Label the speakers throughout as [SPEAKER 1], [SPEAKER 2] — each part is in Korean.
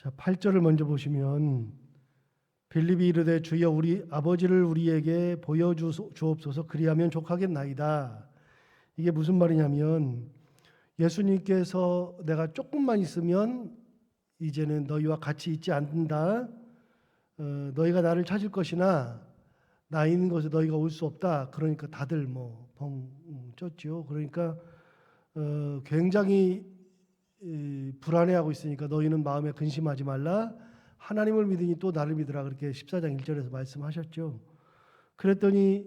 [SPEAKER 1] 자, 8절을 먼저 보시면 빌립이 이르되 주여 우리 아버지를 우리에게 보여 주옵소서 그리하면 족하겠나이다. 이게 무슨 말이냐면 예수님께서 내가 조금만 있으면 이제는 너희와 같이 있지 않는다. 어, 너희가 나를 찾을 것이나 나 있는 곳에 너희가 올 수 없다. 그러니까 다들 뭐벙 쪘죠. 그러니까 어, 굉장히 이, 불안해하고 있으니까 너희는 마음에 근심하지 말라. 하나님을 믿으니 또 나를 믿으라. 그렇게 14장 1절에서 말씀하셨죠. 그랬더니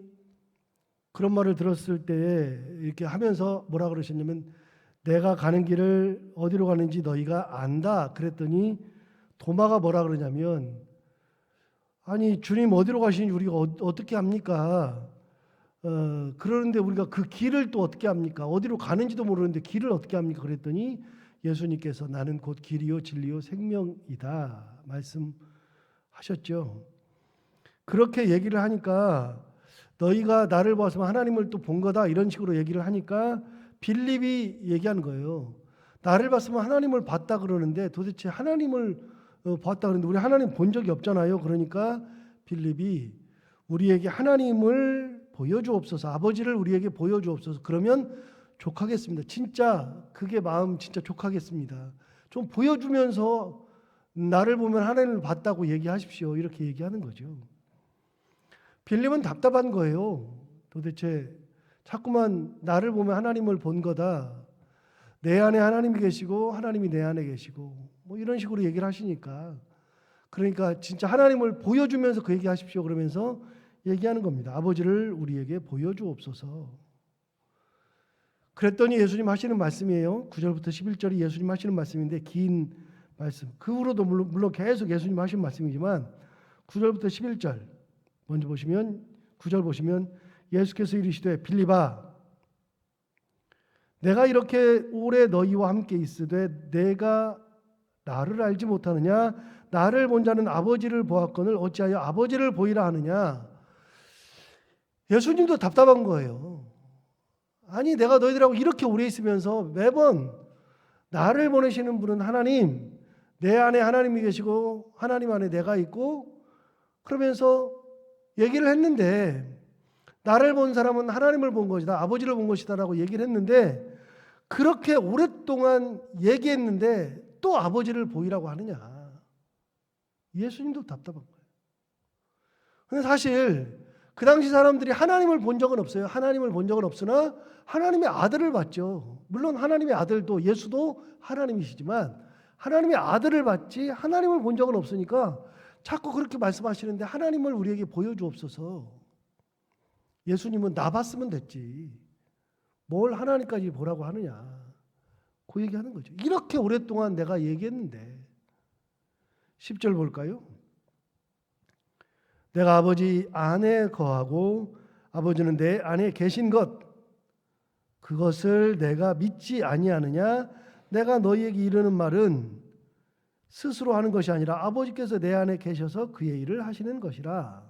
[SPEAKER 1] 그런 말을 들었을 때 이렇게 하면서 뭐라 그러셨냐면 내가 가는 길을 어디로 가는지 너희가 안다. 그랬더니 도마가 뭐라 그러냐면 아니 주님 어디로 가시는지 우리가 어, 어떻게 합니까? 어, 그러는데 우리가 그 길을 또 어떻게 합니까? 어디로 가는지도 모르는데 길을 어떻게 합니까? 그랬더니 예수님께서 나는 곧 길이요 진리요 생명이다 말씀하셨죠. 그렇게 얘기를 하니까 너희가 나를 보았으면 하나님을 또 본 거다 이런 식으로 얘기를 하니까 빌립이 얘기하는 거예요. 나를 봤으면 하나님을 봤다 그러는데 도대체 하나님을 어, 봤다 그러는데 우리 하나님 본 적이 없잖아요. 그러니까 빌립이 우리에게 하나님을 보여주옵소서 아버지를 우리에게 보여주옵소서 그러면 족하겠습니다. 진짜 그게 마음 진짜 족하겠습니다. 좀 보여주면서 나를 보면 하나님을 봤다고 얘기하십시오. 이렇게 얘기하는 거죠. 빌립은 답답한 거예요. 도대체 자꾸만 나를 보면 하나님을 본 거다. 내 안에 하나님이 계시고 하나님이 내 안에 계시고 뭐 이런 식으로 얘기를 하시니까 그러니까 진짜 하나님을 보여주면서 그 얘기하십시오 그러면서 얘기하는 겁니다. 아버지를 우리에게 보여주옵소서. 그랬더니 예수님 하시는 말씀이에요. 9절부터 11절이 예수님 하시는 말씀인데 긴 말씀. 그 후로도 물론, 물론 계속 예수님 하신 말씀이지만 9절부터 11절 먼저 보시면 9절 보시면 예수께서 이르시되 빌리바 내가 이렇게 오래 너희와 함께 있으되 내가 나를 알지 못하느냐 나를 본 자는 아버지를 보았거늘 어찌하여 아버지를 보이라 하느냐 예수님도 답답한 거예요. 아니 내가 너희들하고 이렇게 오래 있으면서 매번 나를 보내시는 분은 하나님 내 안에 하나님이 계시고 하나님 안에 내가 있고 그러면서 얘기를 했는데 나를 본 사람은 하나님을 본 것이다. 아버지를 본 것이다라고 얘기를 했는데 그렇게 오랫동안 얘기했는데 또 아버지를 보이라고 하느냐. 예수님도 답답한 거예요. 근데 사실 그 당시 사람들이 하나님을 본 적은 없어요. 하나님을 본 적은 없으나 하나님의 아들을 봤죠. 물론 하나님의 아들도 예수도 하나님이시지만 하나님의 아들을 봤지 하나님을 본 적은 없으니까 자꾸 그렇게 말씀하시는데 하나님을 우리에게 보여주옵소서. 예수님은 나 봤으면 됐지. 뭘 하나님까지 보라고 하느냐. 그 얘기하는 거죠. 이렇게 오랫동안 내가 얘기했는데 10절 볼까요? 내가 아버지 안에 거하고 아버지는 내 안에 계신 것. 그것을 내가 믿지 아니하느냐? 내가 너희에게 이르는 말은 스스로 하는 것이 아니라 아버지께서 내 안에 계셔서 그의 일을 하시는 것이라.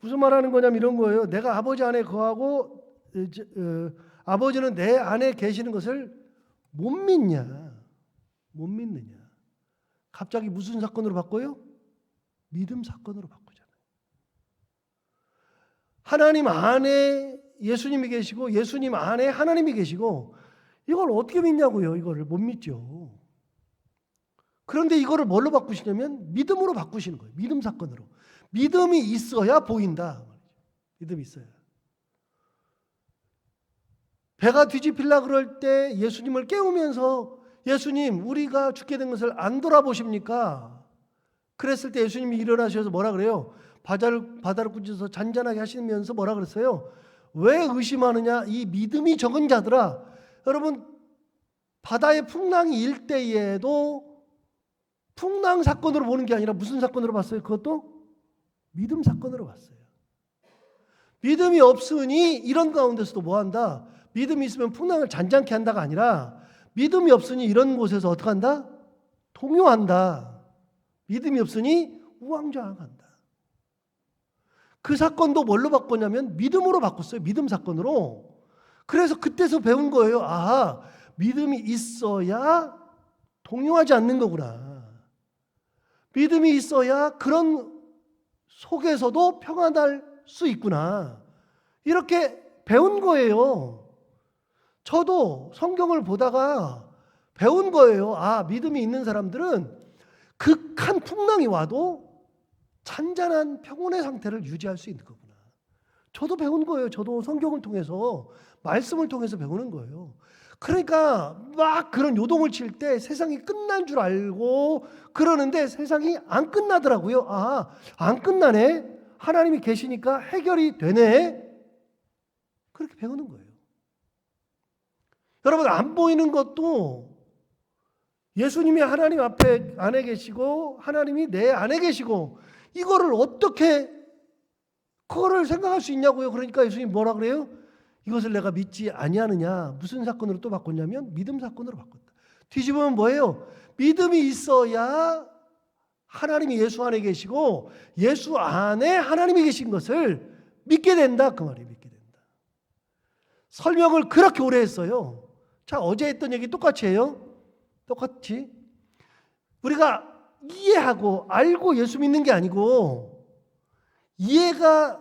[SPEAKER 1] 무슨 말하는 거냐면 이런 거예요. 내가 아버지 안에 거하고 어, 아버지는 내 안에 계시는 것을 못 믿냐? 못 믿느냐? 갑자기 무슨 사건으로 바꿔요? 믿음 사건으로 바꾸잖아요. 하나님 안에 예수님이 계시고 예수님 안에 하나님이 계시고 이걸 어떻게 믿냐고요? 이거를 못 믿죠. 그런데 이거를 뭘로 바꾸시냐면 믿음으로 바꾸시는 거예요. 믿음 사건으로. 믿음이 있어야 보인다. 믿음이 있어야. 배가 뒤집힐라 그럴 때 예수님을 깨우면서 예수님 우리가 죽게 된 것을 안 돌아보십니까? 그랬을 때 예수님이 일어나셔서 뭐라 그래요? 바다를 바다를 꾸짖어서 잔잔하게 하시면서 뭐라 그랬어요? 왜 의심하느냐? 이 믿음이 적은 자들아. 여러분 바다의 풍랑이 일 때에도 풍랑 사건으로 보는 게 아니라 무슨 사건으로 봤어요? 그것도 믿음 사건으로 봤어요. 믿음이 없으니 이런 가운데서도 뭐 한다? 믿음이 있으면 풍랑을 잔잔케 한다가 아니라 믿음이 없으니 이런 곳에서 어떻게 한다? 동요한다. 믿음이 없으니 우왕좌왕한다. 그 사건도 뭘로 바꿨냐면 믿음으로 바꿨어요. 믿음 사건으로. 그래서 그때서 배운 거예요. 아, 믿음이 있어야 동요하지 않는 거구나. 믿음이 있어야 그런 속에서도 평안할 수 있구나. 이렇게 배운 거예요. 저도 성경을 보다가 배운 거예요. 아, 믿음이 있는 사람들은 극한 풍랑이 와도 잔잔한 평온의 상태를 유지할 수 있는 거구나. 저도 배운 거예요. 저도 성경을 통해서 말씀을 통해서 배우는 거예요. 그러니까 막 그런 요동을 칠 때 세상이 끝난 줄 알고 그러는데 세상이 안 끝나더라고요. 아, 안 끝나네. 하나님이 계시니까 해결이 되네. 그렇게 배우는 거예요. 여러분 안 보이는 것도 예수님이 하나님 앞에 안에 계시고 하나님이 내 안에 계시고 이거를 어떻게 그거를 생각할 수 있냐고요. 그러니까 예수님 뭐라 그래요? 이것을 내가 믿지 아니하느냐. 무슨 사건으로 또 바꿨냐면 믿음 사건으로 바꿨다. 뒤집으면 뭐예요? 믿음이 있어야 하나님이 예수 안에 계시고 예수 안에 하나님이 계신 것을 믿게 된다 그 말이에요. 믿게 된다. 설명을 그렇게 오래 했어요. 자 어제 했던 얘기 똑같이 해요. 똑같이 우리가 이해하고 알고 예수 믿는 게 아니고 이해가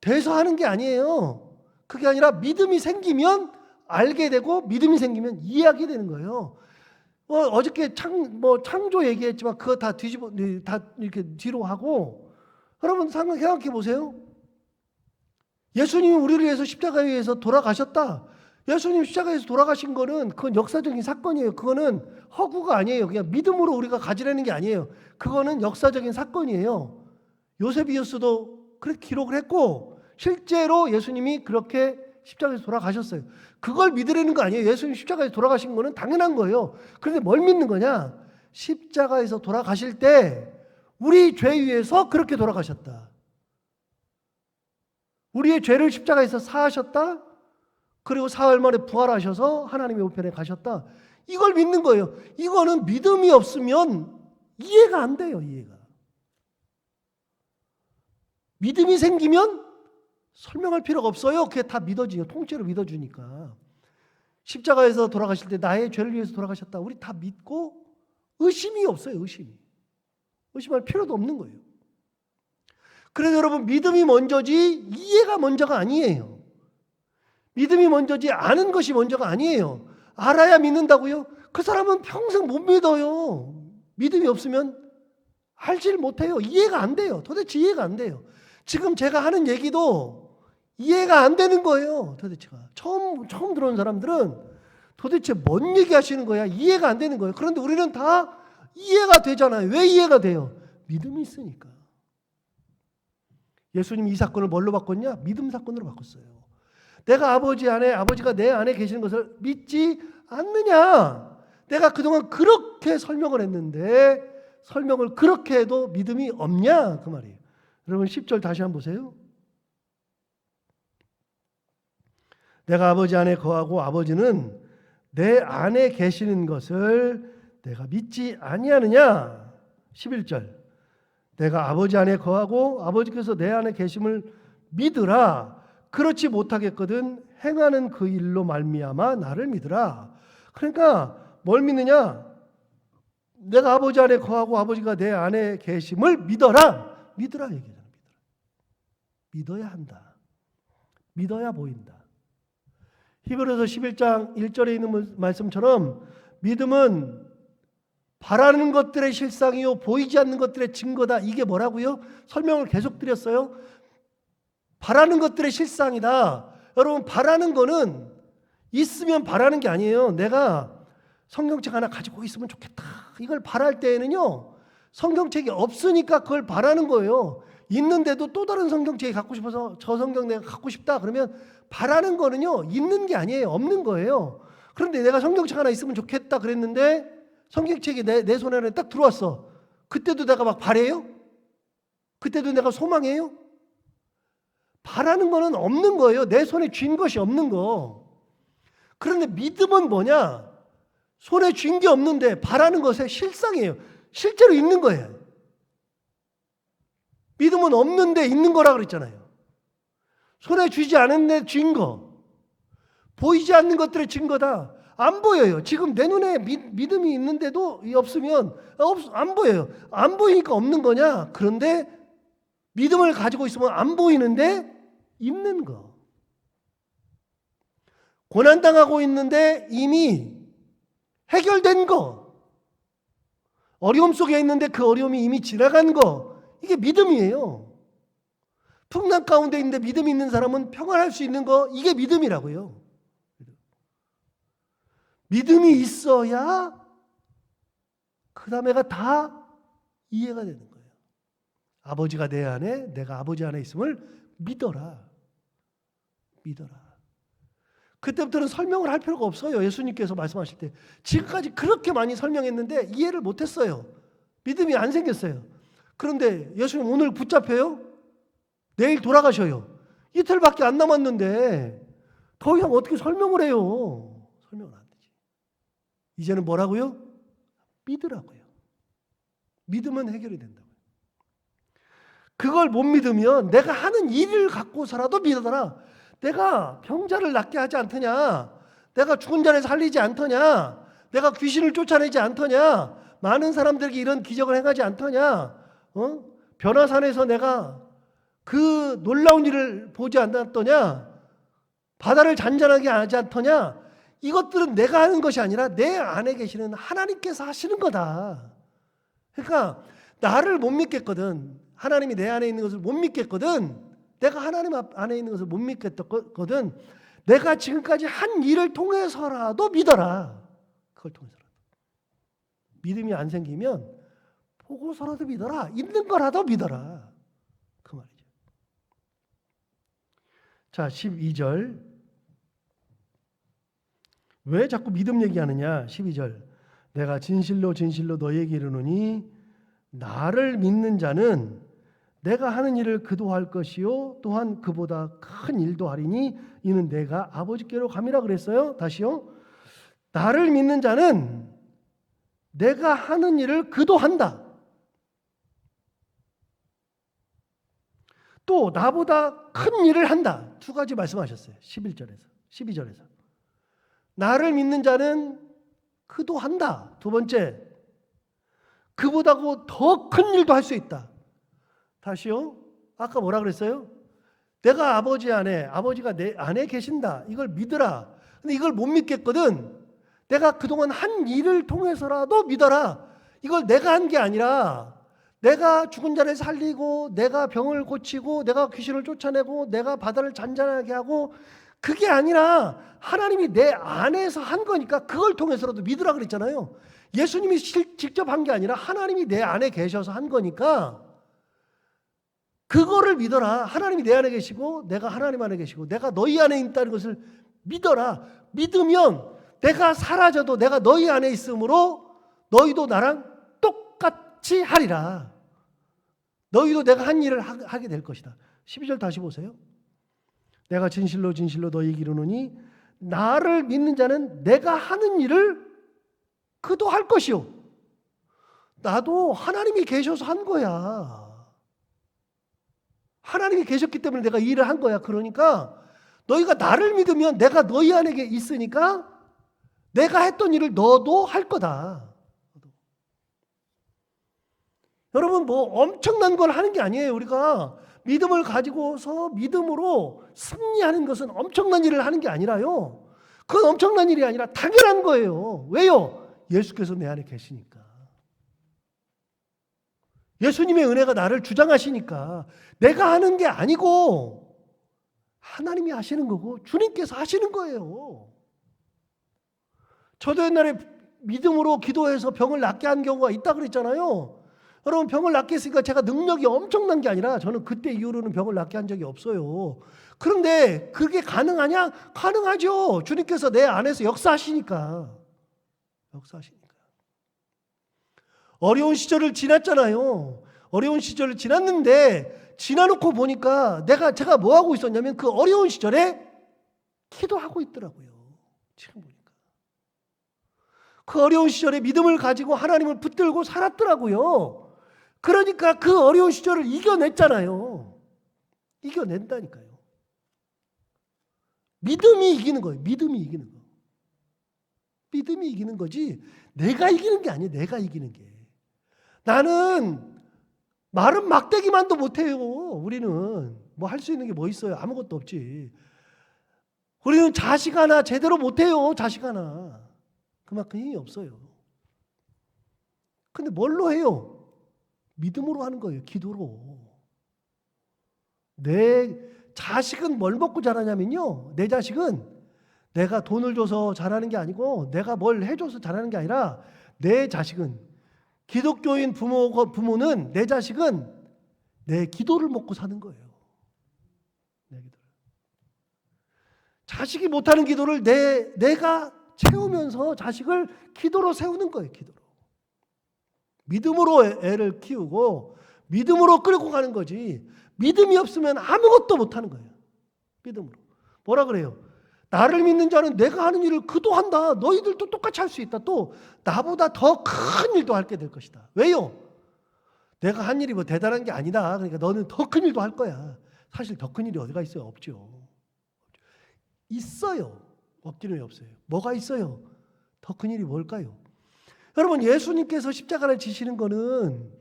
[SPEAKER 1] 돼서 하는 게 아니에요. 그게 아니라 믿음이 생기면 알게 되고 믿음이 생기면 이해하게 되는 거예요. 어, 어저께 창, 뭐 창조 얘기했지만 그거 다 뒤집어, 네, 다 이렇게 뒤로 하고 여러분 생각- 생각해 보세요. 예수님이 우리를 위해서 십자가에 의해서 돌아가셨다. 예수님 십자가에서 돌아가신 거는 그건 역사적인 사건이에요. 그거는 허구가 아니에요. 그냥 믿음으로 우리가 가지라는 게 아니에요. 그거는 역사적인 사건이에요. 요세비우스도 그렇게 기록을 했고 실제로 예수님이 그렇게 십자가에서 돌아가셨어요. 그걸 믿으려는 거 아니에요. 예수님 십자가에서 돌아가신 거는 당연한 거예요. 그런데 뭘 믿는 거냐? 십자가에서 돌아가실 때 우리 죄 위해서 그렇게 돌아가셨다. 우리의 죄를 십자가에서 사하셨다. 그리고 사흘 만에 부활하셔서 하나님의 우편에 가셨다. 이걸 믿는 거예요. 이거는 믿음이 없으면 이해가 안 돼요, 이해가. 믿음이 생기면 설명할 필요가 없어요. 그게 다 믿어지요. 통째로 믿어주니까. 십자가에서 돌아가실 때 나의 죄를 위해서 돌아가셨다. 우리 다 믿고 의심이 없어요. 의심이. 의심할 필요도 없는 거예요. 그래서 여러분 믿음이 먼저지 이해가 먼저가 아니에요. 믿음이 먼저지 아는 것이 먼저가 아니에요. 알아야 믿는다고요? 그 사람은 평생 못 믿어요. 믿음이 없으면 알지를 못해요. 이해가 안 돼요. 도대체 이해가 안 돼요. 지금 제가 하는 얘기도 이해가 안 되는 거예요. 도대체가. 처음, 처음 들어온 사람들은 도대체 뭔 얘기 하시는 거야? 이해가 안 되는 거예요. 그런데 우리는 다 이해가 되잖아요. 왜 이해가 돼요? 믿음이 있으니까. 예수님이 이 사건을 뭘로 바꿨냐? 믿음 사건으로 바꿨어요. 내가 아버지 안에, 아버지가 내 안에 계시는 것을 믿지 않느냐? 내가 그동안 그렇게 설명을 했는데, 설명을 그렇게 해도 믿음이 없냐? 그 말이에요. 여러분 10절 다시 한번 보세요. 내가 아버지 안에 거하고 아버지는 내 안에 계시는 것을 내가 믿지 아니하느냐? 11절. 내가 아버지 안에 거하고 아버지께서 내 안에 계심을 믿으라. 그렇지 못하겠거든 행하는 그 일로 말미암아 나를 믿으라. 그러니까 뭘 믿느냐? 내가 아버지 안에 거하고 아버지가 내 안에 계심을 믿어라. 믿으라 얘기잖아. 믿으라. 믿어야 한다. 믿어야 보인다. 히브리서 11장 1절에 있는 말씀처럼 믿음은 바라는 것들의 실상이요 보이지 않는 것들의 증거다. 이게 뭐라고요? 설명을 계속 드렸어요. 바라는 것들의 실상이다. 여러분 바라는 거는 있으면 바라는 게 아니에요. 내가 성경책 하나 가지고 있으면 좋겠다. 이걸 바랄 때에는요. 성경책이 없으니까 그걸 바라는 거예요. 있는데도 또 다른 성경책이 갖고 싶어서 저 성경 내가 갖고 싶다. 그러면 바라는 거는요. 있는 게 아니에요. 없는 거예요. 그런데 내가 성경책 하나 있으면 좋겠다 그랬는데 성경책이 내, 내 손에 딱 들어왔어. 그때도 내가 막 바래요? 그때도 내가 소망해요? 바라는 거는 없는 거예요. 내 손에 쥔 것이 없는 거. 그런데 믿음은 뭐냐? 손에 쥔 게 없는데 바라는 것의 실상이에요. 실제로 있는 거예요. 믿음은 없는데 있는 거라 그랬잖아요. 손에 쥐지 않은데 쥔 거. 보이지 않는 것들의 증거다. 안 보여요. 지금 내 눈에 미, 믿음이 있는데도 이 없으면 없, 안 보여요. 안 보이니까 없는 거냐? 그런데 믿음을 가지고 있으면 안 보이는데 있는 거. 고난당하고 있는데 이미 해결된 거. 어려움 속에 있는데 그 어려움이 이미 지나간 거. 이게 믿음이에요. 풍랑 가운데 있는데 믿음이 있는 사람은 평안할 수 있는 거. 이게 믿음이라고요. 믿음이 있어야 그 다음에가 다 이해가 되는 거예요. 아버지가 내 안에, 내가 아버지 안에 있음을 믿어라. 믿어라. 그때부터는 설명을 할 필요가 없어요. 예수님께서 말씀하실 때. 지금까지 그렇게 많이 설명했는데 이해를 못했어요. 믿음이 안 생겼어요. 그런데 예수님 오늘 붙잡혀요? 내일 돌아가셔요. 이틀밖에 안 남았는데 더 이상 어떻게 설명을 해요? 설명을 안 되지. 이제는 뭐라고요? 믿으라고요. 믿으면 해결이 된다고요. 그걸 못 믿으면 내가 하는 일을 갖고서라도 믿어라. 내가 병자를 낫게 하지 않더냐? 내가 죽은 자를 살리지 않더냐? 내가 귀신을 쫓아내지 않더냐? 많은 사람들에게 이런 기적을 행하지 않더냐? 어? 변화산에서 내가 그 놀라운 일을 보지 않았더냐? 바다를 잔잔하게 하지 않더냐? 이것들은 내가 하는 것이 아니라 내 안에 계시는 하나님께서 하시는 거다. 그러니까 나를 못 믿겠거든. 하나님이 내 안에 있는 것을 못 믿겠거든. 내가 하나님 앞- 안에 있는 것을 못 믿겠거든. 내가 지금까지 한 일을 통해서라도 믿어라. 그걸 통해서라도. 믿음이 안 생기면 보고서라도 믿어라. 있는 거라도 믿어라. 그 말이죠. 자, 12절. 왜 자꾸 믿음 얘기하느냐? 12절. 내가 진실로 진실로 너에게 이르노니 나를 믿는 자는 내가 하는 일을 그도 할 것이요 또한 그보다 큰 일도 하리니 이는 내가 아버지께로 감이라 그랬어요. 다시요. 나를 믿는 자는 내가 하는 일을 그도 한다. 또 나보다 큰 일을 한다. 두 가지 말씀하셨어요. 11절에서 12절에서. 나를 믿는 자는 그도 한다. 두 번째, 그보다고 더 큰 일도 할 수 있다. 다시요. 아까 뭐라 그랬어요? 내가 아버지 안에, 아버지가 내 안에 계신다. 이걸 믿으라. 근데 이걸 못 믿겠거든. 내가 그동안 한 일을 통해서라도 믿어라. 이걸 내가 한 게 아니라 내가 죽은 자를 살리고 내가 병을 고치고 내가 귀신을 쫓아내고 내가 바다를 잔잔하게 하고 그게 아니라 하나님이 내 안에서 한 거니까 그걸 통해서라도 믿으라 그랬잖아요. 예수님이 실- 직접 한 게 아니라 하나님이 내 안에 계셔서 한 거니까 그거를 믿어라. 하나님이 내 안에 계시고 내가 하나님 안에 계시고 내가 너희 안에 있다는 것을 믿어라. 믿으면 내가 사라져도 내가 너희 안에 있으므로 너희도 나랑 똑같이 하리라. 너희도 내가 한 일을 하- 하게 될 것이다. 12절 다시 보세요. 내가 진실로 진실로 너희에게 이르노니 나를 믿는 자는 내가 하는 일을 그도 할 것이요. 나도 하나님이 계셔서 한 거야. 하나님이 계셨기 때문에 내가 이 일을 한 거야. 그러니까 너희가 나를 믿으면 내가 너희 안에 있으니까 내가 했던 일을 너도 할 거다. 여러분 뭐 엄청난 걸 하는 게 아니에요. 우리가 믿음을 가지고서 믿음으로 승리하는 것은 엄청난 일을 하는 게 아니라요. 그건 엄청난 일이 아니라 당연한 거예요. 왜요? 예수께서 내 안에 계시니까. 예수님의 은혜가 나를 주장하시니까 내가 하는 게 아니고 하나님이 하시는 거고 주님께서 하시는 거예요. 저도 옛날에 믿음으로 기도해서 병을 낫게 한 경우가 있다 그랬잖아요. 여러분 병을 낫게 했으니까 제가 능력이 엄청난 게 아니라 저는 그때 이후로는 병을 낫게 한 적이 없어요. 그런데 그게 가능하냐? 가능하죠. 주님께서 내 안에서 역사하시니까. 역사하시니까. 어려운 시절을 지났잖아요. 어려운 시절을 지났는데 지나놓고 보니까 내가 제가 뭐 하고 있었냐면 그 어려운 시절에 기도하고 있더라고요. 지금 보니까. 그 어려운 시절에 믿음을 가지고 하나님을 붙들고 살았더라고요. 그러니까 그 어려운 시절을 이겨냈잖아요. 이겨낸다니까요. 믿음이 이기는 거예요. 믿음이 이기는 거. 믿음이 이기는 거지. 내가 이기는 게 아니에요. 내가 이기는 게. 나는 말은 막대기만도 못해요. 우리는 뭐 할 수 있는 게 뭐 있어요? 아무것도 없지. 우리는 자식 하나 제대로 못해요. 자식 하나. 그만큼 힘이 없어요. 근데 뭘로 해요? 믿음으로 하는 거예요. 기도로. 내 자식은 뭘 먹고 자라냐면요. 내 자식은 내가 돈을 줘서 자라는 게 아니고 내가 뭘 해줘서 자라는 게 아니라 내 자식은 기독교인 부모, 부모는 내 자식은 내 기도를 먹고 사는 거예요. 내 기도를. 자식이 못하는 기도를 내, 내가 채우면서 자식을 기도로 세우는 거예요. 기도로. 믿음으로 애- 애를 키우고 믿음으로 끌고 가는 거지. 믿음이 없으면 아무것도 못하는 거예요. 믿음으로. 뭐라 그래요? 나를 믿는 자는 내가 하는 일을 그도 한다. 너희들도 똑같이 할 수 있다. 또 나보다 더 큰 일도 할게 될 것이다. 왜요? 내가 한 일이 뭐 대단한 게 아니다. 그러니까 너는 더 큰 일도 할 거야. 사실 더 큰 일이 어디가 있어요? 없죠. 있어요. 없기는 왜 없어요. 뭐가 있어요? 더 큰 일이 뭘까요? 여러분 예수님께서 십자가를 지시는 거는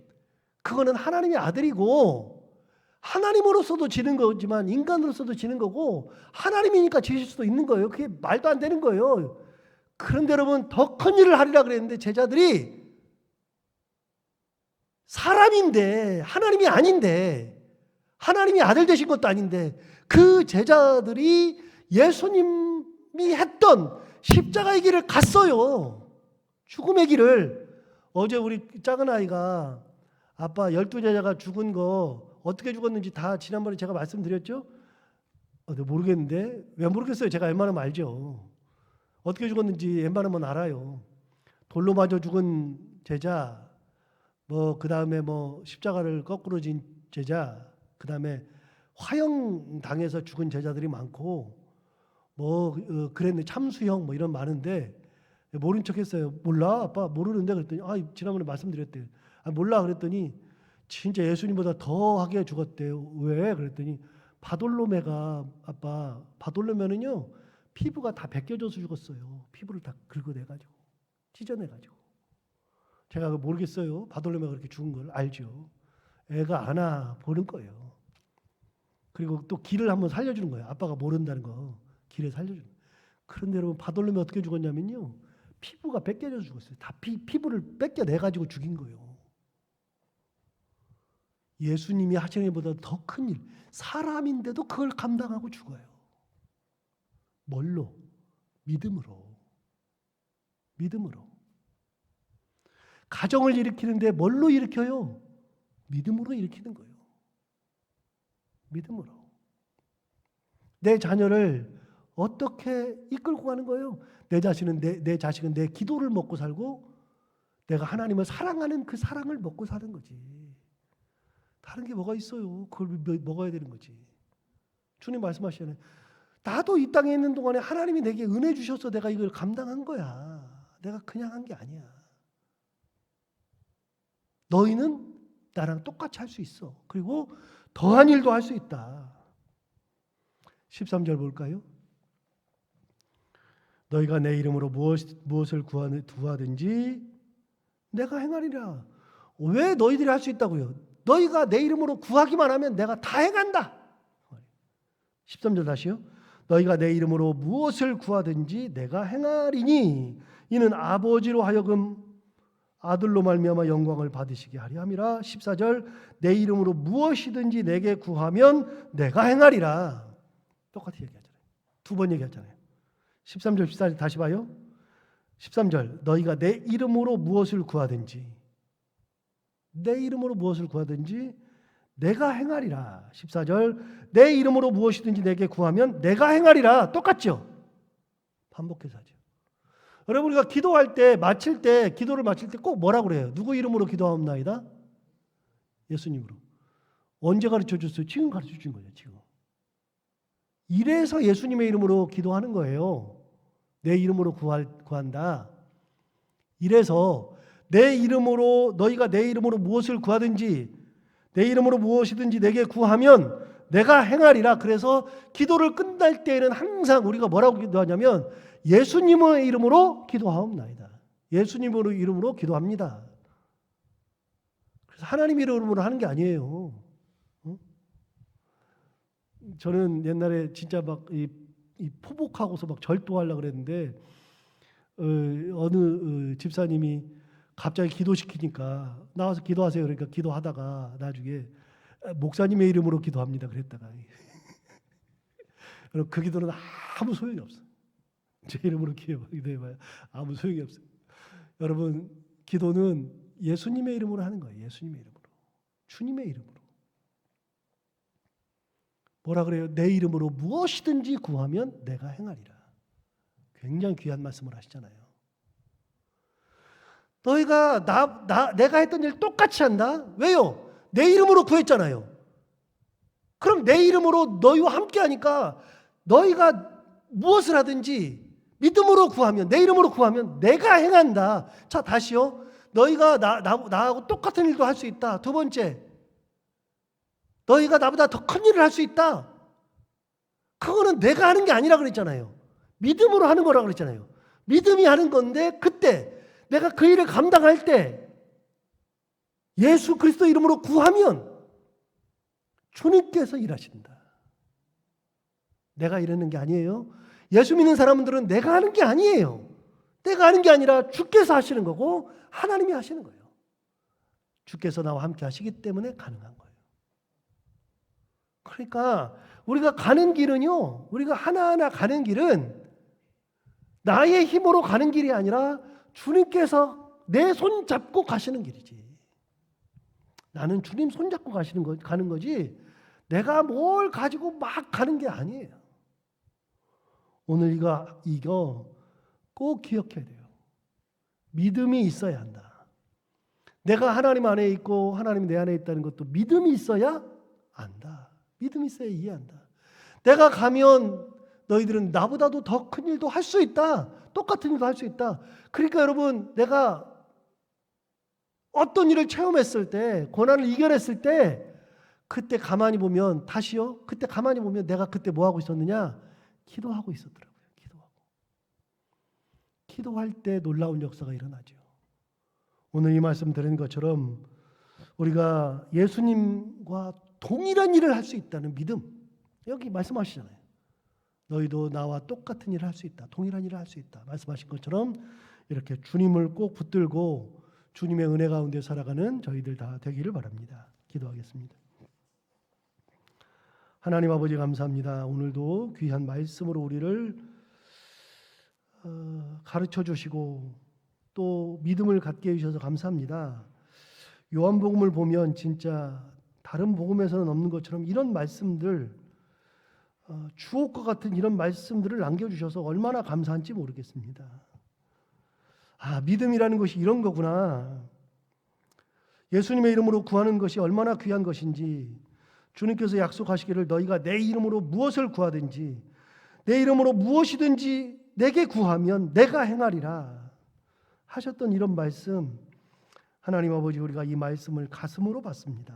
[SPEAKER 1] 그거는 하나님의 아들이고 하나님으로서도 지는 거지만 인간으로서도 지는 거고 하나님이니까 지실 수도 있는 거예요. 그게 말도 안 되는 거예요. 그런데 여러분 더 큰 일을 하리라 그랬는데 제자들이 사람인데 하나님이 아닌데 하나님이 아들 되신 것도 아닌데 그 제자들이 예수님이 했던 십자가의 길을 갔어요. 죽음의 길을 어제 우리 작은 아이가 아빠 열두 제자가 죽은 거 어떻게 죽었는지 다 지난번에 제가 말씀드렸죠? 어, 네, 모르겠는데 왜 모르겠어요? 제가 웬만하면 알죠. 어떻게 죽었는지 웬만하면 알아요. 돌로 맞아 죽은 제자, 뭐 그 다음에 뭐 십자가를 거꾸로 진 제자, 그 다음에 화형 당해서 죽은 제자들이 많고 뭐 어, 그랬는데 참수형 뭐 이런 많은데 모른 척했어요. 몰라 아빠 모르는데 그랬더니 아 지난번에 말씀드렸대요. 아 몰라 그랬더니 진짜 예수님보다 더하게 죽었대요. 왜? 그랬더니 바돌로메가 아빠 바돌로메는요 피부가 다 벗겨져서 죽었어요. 피부를 다 긁어내가지고 찢어내가지고 제가 모르겠어요. 바돌로메가 그렇게 죽은 걸 알죠. 애가 안아 보는 거예요. 그리고 또 길을 한번 살려주는 거예요. 아빠가 모른다는 거 길을 살려주는. 그런데 여러분 바돌로메 어떻게 죽었냐면요 피부가 벗겨져 죽었어요. 다 피, 피부를 뺏겨내 가지고 죽인 거예요. 예수님이 하시는 일보다 더 큰 일, 사람인데도 그걸 감당하고 죽어요. 뭘로? 믿음으로. 믿음으로. 가정을 일으키는데 뭘로 일으켜요? 믿음으로 일으키는 거예요. 믿음으로. 내 자녀를 어떻게 이끌고 가는 거예요? 내 자신은 내, 내 자식은 내 기도를 먹고 살고 내가 하나님을 사랑하는 그 사랑을 먹고 사는 거지. 다른 게 뭐가 있어요? 그걸 먹- 먹어야 되는 거지. 주님 말씀하시잖아요. 나도 이 땅에 있는 동안에 하나님이 내게 은혜 주셔서 내가 이걸 감당한 거야. 내가 그냥 한 게 아니야. 너희는 나랑 똑같이 할 수 있어. 그리고 더한 일도 할 수 있다. 13절 볼까요? 너희가 내 이름으로 무엇, 무엇을 구하든지 내가 행하리라. 왜 너희들이 할 수 있다고요? 너희가 내 이름으로 구하기만 하면 내가 다 행한다. 13절 다시요. 너희가 내 이름으로 무엇을 구하든지 내가 행하리니 이는 아버지로 하여금 아들로 말미암아 영광을 받으시게 하리 함이라. 14절 내 이름으로 무엇이든지 내게 구하면 내가 행하리라. 똑같이 얘기하잖아요. 두 번 얘기하잖아요. 13절 14절 다시 봐요. 13절 너희가 내 이름으로 무엇을 구하든지 내 이름으로 무엇을 구하든지 내가 행하리라 14절 내 이름으로 무엇이든지 내게 구하면 내가 행하리라 똑같죠 반복해서 하죠 여러분 우리가 기도할 때 마칠 때 기도를 마칠 때 꼭 뭐라 그래요? 누구 이름으로 기도하옵나이다? 예수님으로. 언제 가르쳐 줬어요? 지금 가르쳐 준 거예요, 지금. 이래서 예수님의 이름으로 기도하는 거예요. 내 이름으로 구할, 구한다. 이래서 내 이름으로 너희가 내 이름으로 무엇을 구하든지 내 이름으로 무엇이든지 내게 구하면 내가 행하리라. 그래서 기도를 끝날 때에는 항상 우리가 뭐라고 기도하냐면 예수님의 이름으로 기도하옵나이다. 예수님의 이름으로 기도합니다. 그래서 하나님 이름으로 하는 게 아니에요. 어? 저는 옛날에 진짜 막이 이 포복하고서 막 절도하려고 그랬는데 어, 어느 어, 집사님이 갑자기 기도시키니까 나와서 기도하세요. 그러니까 기도하다가 나중에 아, 목사님의 이름으로 기도합니다. 그랬다가 그럼 그 기도는 아무 소용이 없어. 제 이름으로 기도- 기도해봐요. 아무 소용이 없어요. 여러분 기도는 예수님의 이름으로 하는 거예요. 예수님의 이름으로, 주님의 이름으로. 뭐라 그래요? 내 이름으로 무엇이든지 구하면 내가 행하리라. 굉장히 귀한 말씀을 하시잖아요. 너희가 나, 나 내가 했던 일 똑같이 한다. 왜요? 내 이름으로 구했잖아요. 그럼 내 이름으로 너희와 함께 하니까 너희가 무엇을 하든지 믿음으로 구하면 내 이름으로 구하면 내가 행한다. 자 다시요. 너희가 나, 나, 나하고 똑같은 일도 할 수 있다. 두 번째. 너희가 나보다 더 큰 일을 할 수 있다. 그거는 내가 하는 게 아니라 그랬잖아요. 믿음으로 하는 거라 그랬잖아요. 믿음이 하는 건데 그때 내가 그 일을 감당할 때 예수 그리스도 이름으로 구하면 주님께서 일하신다. 내가 이러는 게 아니에요. 예수 믿는 사람들은 내가 하는 게 아니에요. 내가 하는 게 아니라 주께서 하시는 거고 하나님이 하시는 거예요. 주께서 나와 함께 하시기 때문에 가능한 거예요. 그러니까 우리가 가는 길은요, 우리가 하나하나 가는 길은 나의 힘으로 가는 길이 아니라 주님께서 내 손 잡고 가시는 길이지. 나는 주님 손 잡고 가시는 거, 가는 거지. 내가 뭘 가지고 막 가는 게 아니에요. 오늘 이거 이거 꼭 기억해야 돼요. 믿음이 있어야 한다. 내가 하나님 안에 있고 하나님이 내 안에 있다는 것도 믿음이 있어야 안다. 믿음이 있어야 이해한다. 내가 가면 너희들은 나보다도 더 큰 일도 할 수 있다. 똑같은 일도 할 수 있다. 그러니까 여러분 내가 어떤 일을 체험했을 때 고난을 이겨냈을 때 그때 가만히 보면 다시요. 그때 가만히 보면 내가 그때 뭐 하고 있었느냐? 기도하고 있었더라고요. 기도하고. 기도할 때 놀라운 역사가 일어나죠. 오늘 이 말씀 드린 것처럼 우리가 예수님과 동일한 일을 할 수 있다는 믿음. 여기 말씀하시잖아요. 너희도 나와 똑같은 일을 할 수 있다. 동일한 일을 할 수 있다. 말씀하신 것처럼 이렇게 주님을 꼭 붙들고 주님의 은혜 가운데 살아가는 저희들 다 되기를 바랍니다. 기도하겠습니다. 하나님 아버지 감사합니다. 오늘도 귀한 말씀으로 우리를 어, 가르쳐 주시고 또 믿음을 갖게 해 주셔서 감사합니다. 요한복음을 보면 진짜 다른 복음에서는 없는 것처럼 이런 말씀들 어, 주옥과 같은 이런 말씀들을 남겨주셔서 얼마나 감사한지 모르겠습니다. 아 믿음이라는 것이 이런 거구나. 예수님의 이름으로 구하는 것이 얼마나 귀한 것인지 주님께서 약속하시기를 너희가 내 이름으로 무엇을 구하든지 내 이름으로 무엇이든지 내게 구하면 내가 행하리라 하셨던 이런 말씀 하나님 아버지 우리가 이 말씀을 가슴으로 받습니다.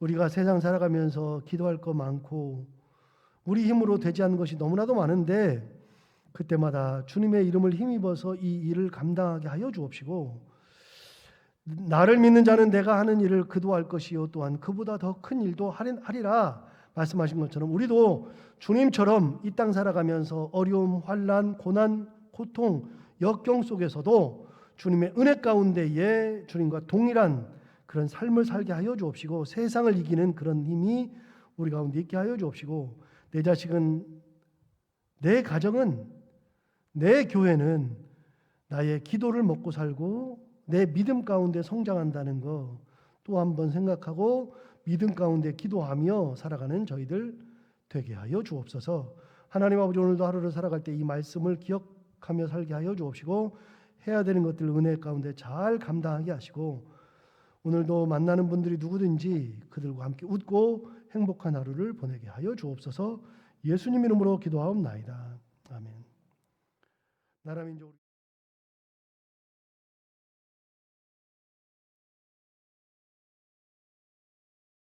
[SPEAKER 1] 우리가 세상 살아가면서 기도할 거 많고 우리 힘으로 되지 않는 것이 너무나도 많은데 그때마다 주님의 이름을 힘입어서 이 일을 감당하게 하여 주옵시고 나를 믿는 자는 내가 하는 일을 그도 할 것이요 또한 그보다 더 큰 일도 하리- 하리라 말씀하신 것처럼 우리도 주님처럼 이 땅 살아가면서 어려움, 환란, 고난, 고통, 역경 속에서도 주님의 은혜 가운데에 주님과 동일한 그런 삶을 살게 하여 주옵시고 세상을 이기는 그런 힘이 우리 가운데 있게 하여 주옵시고 내 자식은 내 가정은 내 교회는 나의 기도를 먹고 살고 내 믿음 가운데 성장한다는 거 또 한 번 생각하고 믿음 가운데 기도하며 살아가는 저희들 되게 하여 주옵소서. 하나님 아버지 오늘도 하루를 살아갈 때 이 말씀을 기억하며 살게 하여 주옵시고 해야 되는 것들 은혜 가운데 잘 감당하게 하시고 오늘도 만나는 분들이 누구든지 그들과 함께 웃고 행복한 하루를 보내게 하여 주옵소서. 예수님 이름으로 기도하옵나이다. 아멘. 나라 민족